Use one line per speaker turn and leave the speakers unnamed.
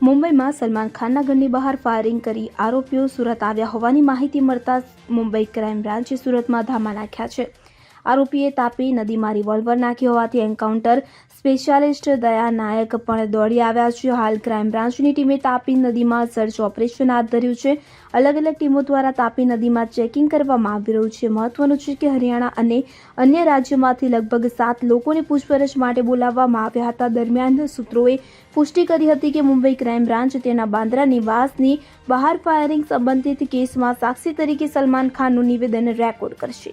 મુંબઈમાં સલમાન ખાનના ઘરની બહાર ફાયરિંગ કરી આરોપીઓ સુરત આવ્યા હોવાની માહિતી મળતા મુંબઈ ક્રાઇમ બ્રાન્ચે સુરતમાં ધામા નાખ્યા છે. આરોપીએ તાપી નદીમાં રિવોલ્વર નાખ્યો હોવાથી એન્કાઉન્ટર સ્પેશિયાલિસ્ટ દયા નાયક પણ દોડી આવ્યા છે. હાલ ક્રાઇમ બ્રાન્ચની ટીમે તાપી નદીમાં સર્ચ ઓપરેશન હાથ ધર્યું છે. અલગ અલગ ટીમો દ્વારા તાપી નદીમાં ચેકિંગ કરવામાં આવી રહ્યું છે. મહત્વનું છે કે હરિયાણા અને અન્ય રાજ્યોમાંથી લગભગ સાત લોકોને પૂછપરછ માટે બોલાવવામાં આવ્યા હતા. દરમિયાન સૂત્રોએ પુષ્ટિ કરી હતી કે મુંબઈ ક્રાઇમ બ્રાન્ચ તેના બાંદ્રા નિવાસની બહાર ફાયરિંગ સંબંધિત કેસમાં સાક્ષી તરીકે સલમાન ખાનનું નિવેદન રેકોર્ડ કરશે.